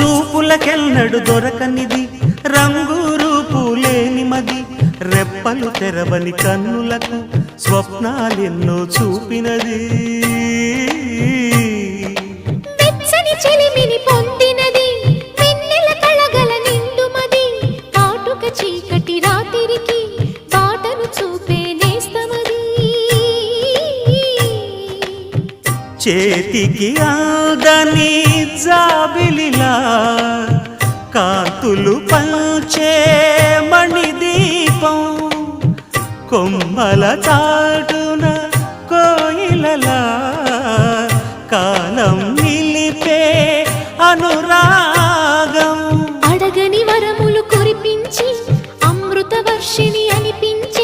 చూపులకెన్నడు దొరకనిది. రంగు రూపు లేని మది. రెప్పలు తెరవని కన్నులకు స్వప్నాలెన్నో చూపినది. చీకటి రాత్రికి బాటను చూపే నేస్తమది చేతికి ఆదని జాబిలిలా కాంతులు పంచే మణిదీపం కొమ్మల చాటున కోయిలలా కాలం నిలిపే అనురాగం. అడగని వరములు కురిపించి అమృత వర్షిణి అనిపించి